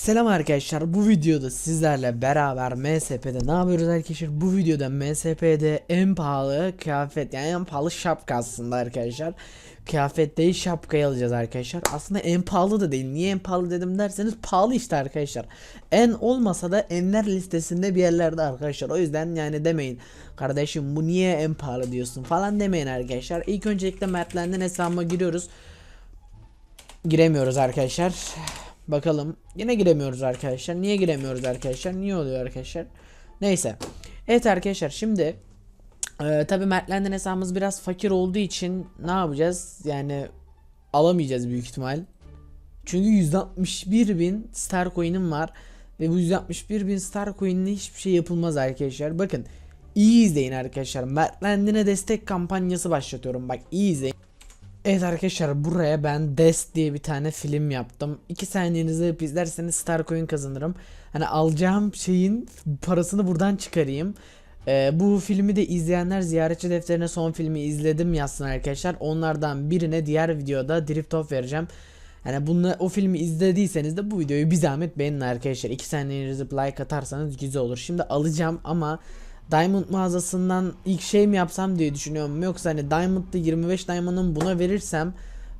Selam arkadaşlar bu videoda sizlerle beraber MSP'de ne yapıyoruz arkadaşlar? Bu videoda MSP'de en pahalı kıyafet yani en pahalı şapka aslında arkadaşlar. Kıyafet değil şapkayı alacağız arkadaşlar. Aslında en pahalı da değil. Niye en pahalı dedim derseniz pahalı işte arkadaşlar. En olmasa da enler listesinde bir yerlerde arkadaşlar. O yüzden yani demeyin. Kardeşim bu niye en pahalı diyorsun falan demeyin arkadaşlar. İlk öncelikle Mertlen'den hesabıma giriyoruz. Giremiyoruz arkadaşlar. Bakalım. Yine giremiyoruz arkadaşlar. Niye giremiyoruz arkadaşlar? Niye oluyor arkadaşlar? Neyse. Evet arkadaşlar şimdi e, tabi Mertlen'den hesabımız biraz fakir olduğu için ne yapacağız? Yani alamayacağız büyük ihtimal. Çünkü 161 bin star coin'im var. Ve bu 161 bin star coin'le hiçbir şey yapılmaz arkadaşlar. Bakın iyi izleyin arkadaşlar. Mertlen'dine destek kampanyası başlatıyorum. Bak iyi izleyin. Evet arkadaşlar buraya ben Des diye bir tane film yaptım. 2 saniyenizi izlerseniz Starcoin kazanırım. Hani alacağım şeyin parasını buradan çıkarayım. Ee, bu filmi de izleyenler ziyaretçi defterine son filmi izledim yazsın arkadaşlar. Onlardan birine diğer videoda Drift Off vereceğim. Yani bunu o filmi izlediyseniz de bu videoyu bir zahmet beğenin arkadaşlar. 2 saniyenizi like atarsanız güzel olur. Şimdi alacağım ama Diamond mağazasından ilk şey mi yapsam diye düşünüyorum. Yoksa hani Diamond'da 25 Diamond'ın buna verirsem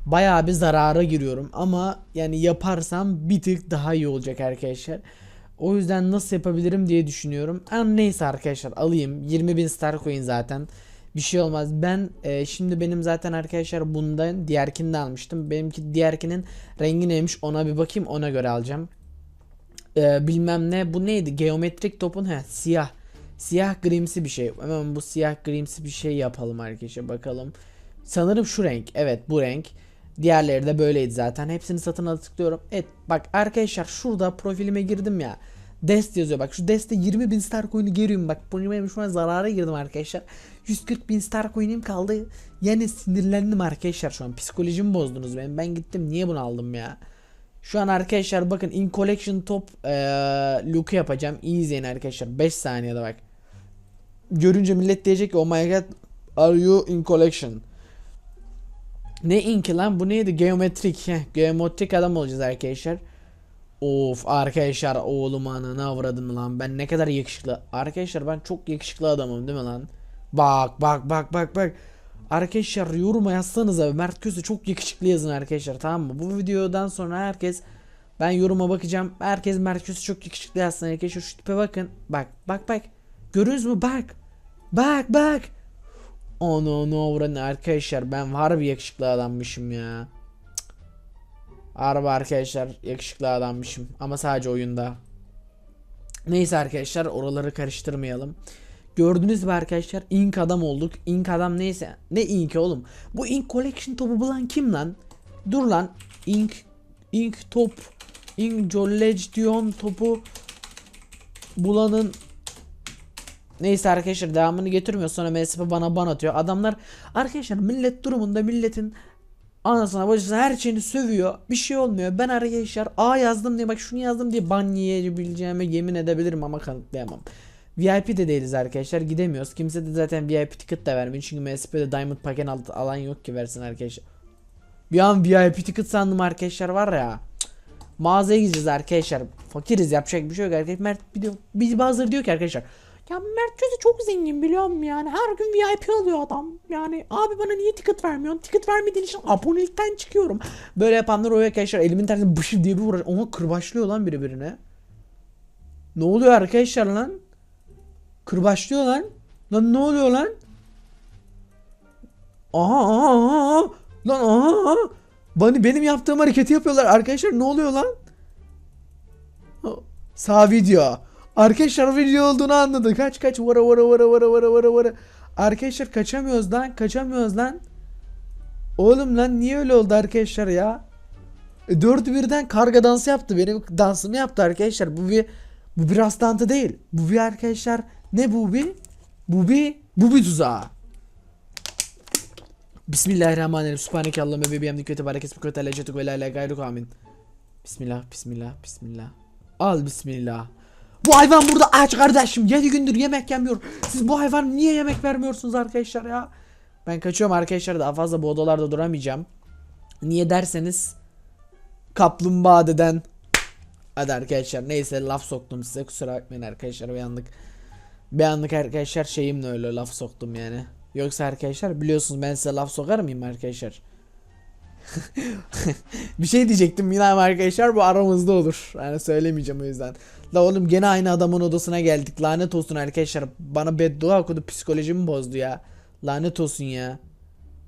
bayağı bir zarara giriyorum. Ama yani yaparsam bir tık daha iyi olacak arkadaşlar. O yüzden nasıl yapabilirim diye düşünüyorum. Ama neyse arkadaşlar alayım. 20.000 star coin zaten. Bir şey olmaz. Ben e, şimdi benim zaten arkadaşlar bundan diğerkini de almıştım. Benimki diğerkinin rengi neymiş ona bir bakayım ona göre alacağım. E, bilmem ne bu neydi? Geometrik topun he siyah. Siyah grimsi bir şey. Hemen bu siyah grimsi bir şey yapalım arkadaşlar bakalım. Sanırım şu renk. Evet bu renk. Diğerleri de böyleydi zaten. Hepsini satın alıp tıklıyorum. Evet bak arkadaşlar şurada profilime girdim ya. Dest yazıyor. Bak şu Dest'te 20 bin star coin'i geliyorum. Bak bunu benim şu an zarara girdim arkadaşlar. 140 bin star coin'im kaldı. Yani sinirlendim arkadaşlar şu an. Psikolojimi bozdunuz benim. Ben gittim niye bunu aldım ya. Şu an arkadaşlar bakın in collection top ee, look'u yapacağım. İyi izleyin arkadaşlar. 5 saniyede bak görünce millet diyecek ki oh my god are you in collection? Ne inki lan bu neydi geometrik heh, geometrik adam olacağız arkadaşlar. Of arkadaşlar oğlum ananı avradım lan ben ne kadar yakışıklı. Arkadaşlar ben çok yakışıklı adamım değil mi lan? Bak bak bak bak bak. Arkadaşlar yoruma yazsanıza Mert Közü çok yakışıklı yazın arkadaşlar tamam mı? Bu videodan sonra herkes ben yoruma bakacağım. Herkes Mert Közü çok yakışıklı yazsın arkadaşlar şu tipe bakın. Bak bak bak. Görüyorsunuz mu? Bak. Bak bak. Onu no uğranın arkadaşlar ben harbi yakışıklı adammışım ya. Cık. Arkadaşlar yakışıklı adammışım ama sadece oyunda. Neyse arkadaşlar oraları karıştırmayalım. Gördünüz mü arkadaşlar ink adam olduk. Ink adam neyse. Ne ink oğlum? Bu ink collection topu bulan kim lan? Dur lan. Ink ink top ink Collection topu bulanın Neyse arkadaşlar devamını getirmiyor sonra MSP bana ban atıyor. Adamlar arkadaşlar millet durumunda milletin anasına bacısına her şeyini sövüyor. Bir şey olmuyor. Ben arkadaşlar A yazdım diye bak şunu yazdım diye ban yiyebileceğime yemin edebilirim ama kanıtlayamam. VIP de değiliz arkadaşlar gidemiyoruz. Kimse de zaten VIP ticket de vermiyor. Çünkü MSP'de Diamond paket alan yok ki versin arkadaşlar. Bir an VIP ticket sandım arkadaşlar var ya. Mağazaya gideceğiz arkadaşlar. Fakiriz yapacak bir şey yok arkadaşlar. Mert bir, diyor, bazıları diyor ki arkadaşlar. Ya Mert Közü çok zengin biliyor musun yani? Her gün VIP alıyor adam. Yani abi bana niye ticket vermiyorsun? Ticket vermediğin için abonelikten çıkıyorum. Böyle yapanlar o arkadaşlar elimin tersine bışı diye bir uğraş ona kırbaçlıyor lan birbirine. Ne oluyor arkadaşlar lan? Kırbaçlıyor lan. Lan ne oluyor lan? Aha aha aha lan aha, aha. Bani benim yaptığım hareketi yapıyorlar. Arkadaşlar ne oluyor lan? Sağ video Arkadaşlar video olduğunu anladı. Kaç kaç vara vara vara vara vara vara vara. Arkadaşlar kaçamıyoruz lan. Kaçamıyoruz lan. Oğlum lan niye öyle oldu arkadaşlar ya? E, dördü birden karga dansı yaptı. Benim dansımı yaptı arkadaşlar. Bu bir bu bir rastlantı değil. Bu bir arkadaşlar ne bu bir? Bu bir bu bir tuzağı. Bismillahirrahmanirrahim. Subhaneke Allahümme ve biyemdik ve tebarek esmik ve telecetuk ve la gayruk amin. Bismillah, bismillah, bismillah. Al bismillah. Bu hayvan burada aç kardeşim. 7 gündür yemek yemiyor. Siz bu hayvan niye yemek vermiyorsunuz arkadaşlar ya? Ben kaçıyorum arkadaşlar. Daha fazla bu odalarda duramayacağım. Niye derseniz kaplumbağa deden Hadi arkadaşlar neyse laf soktum size kusura bakmayın arkadaşlar bir anlık. Bir anlık arkadaşlar şeyimle öyle laf soktum yani. Yoksa arkadaşlar biliyorsunuz ben size laf sokar mıyım arkadaşlar? Bir şey diyecektim yine arkadaşlar bu aramızda olur. Yani söylemeyeceğim o yüzden. La oğlum gene aynı adamın odasına geldik. Lanet olsun arkadaşlar. Bana beddua okudu psikolojimi bozdu ya. Lanet olsun ya.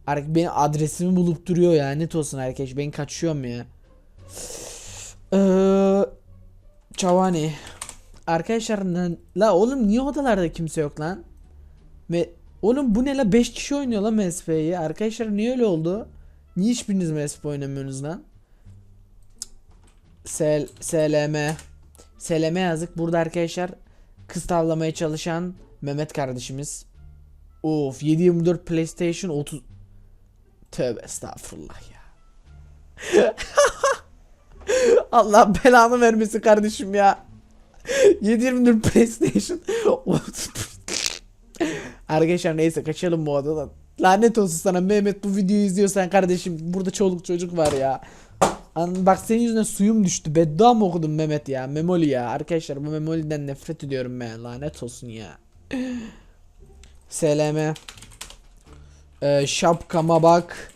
Ar benim adresimi bulup duruyor ya. Lanet olsun arkadaş. Ben kaçıyorum ya. Eee Çavani. Arkadaşlar la oğlum niye odalarda kimse yok lan? Me oğlum bu ne la 5 kişi oynuyor lan MSF'yi. Arkadaşlar niye öyle oldu? Niye hiçbiriniz MSF oynamıyorsunuz lan? Sel SLM SLM yazdık. Burada arkadaşlar kız tavlamaya çalışan Mehmet kardeşimiz. Of 724 PlayStation 30 Tövbe estağfurullah ya. Allah belanı vermesin kardeşim ya. 724 PlayStation. Arkadaşlar neyse kaçalım bu odadan. Lanet olsun sana Mehmet bu videoyu izliyorsan kardeşim burada çoluk çocuk var ya. An bak senin yüzünden suyum düştü. Beddua mı okudum Mehmet ya? Memoli ya. Arkadaşlar bu Memoli'den nefret ediyorum ben. Lanet olsun ya. SLM. Ee, şapkama bak.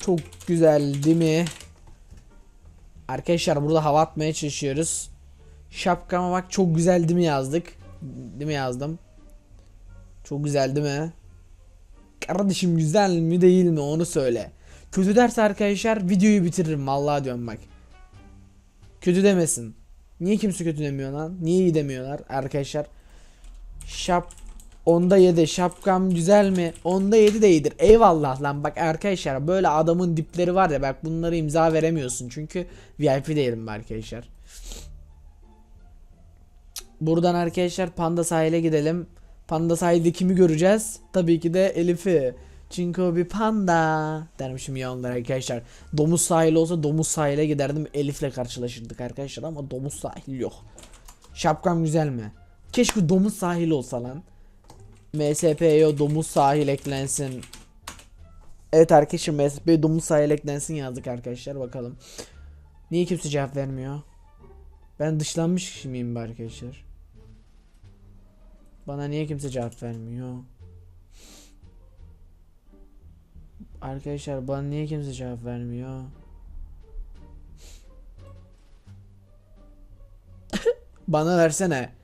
Çok güzel değil mi? Arkadaşlar burada hava atmaya çalışıyoruz. Şapkama bak çok güzel değil mi yazdık? Değil mi yazdım? Çok güzel değil mi? Kardeşim güzel mi değil mi onu söyle. Kötü derse arkadaşlar videoyu bitiririm vallahi diyorum bak. Kötü demesin. Niye kimse kötü demiyor lan? Niye iyi demiyorlar arkadaşlar? Şap Onda 7 şapkam güzel mi? Onda 7 de iyidir. Eyvallah lan bak arkadaşlar böyle adamın dipleri var ya bak bunları imza veremiyorsun. Çünkü VIP değilim arkadaşlar. Buradan arkadaşlar Panda sahile gidelim. Panda sahilde kimi göreceğiz? Tabii ki de Elif'i. Çünkü bir panda dermişim ya onlara arkadaşlar. Domuz sahili olsa domuz sahile giderdim. Elif'le karşılaşırdık arkadaşlar ama domuz sahil yok. Şapkam güzel mi? Keşke domuz sahili olsa lan. MSP'ye domuz sahil eklensin. Evet arkadaşlar MSP'ye domuz sahil eklensin yazdık arkadaşlar bakalım. Niye kimse cevap vermiyor? Ben dışlanmış be arkadaşlar? Bana niye kimse cevap vermiyor? Arkadaşlar bana niye kimse cevap vermiyor? bana versene.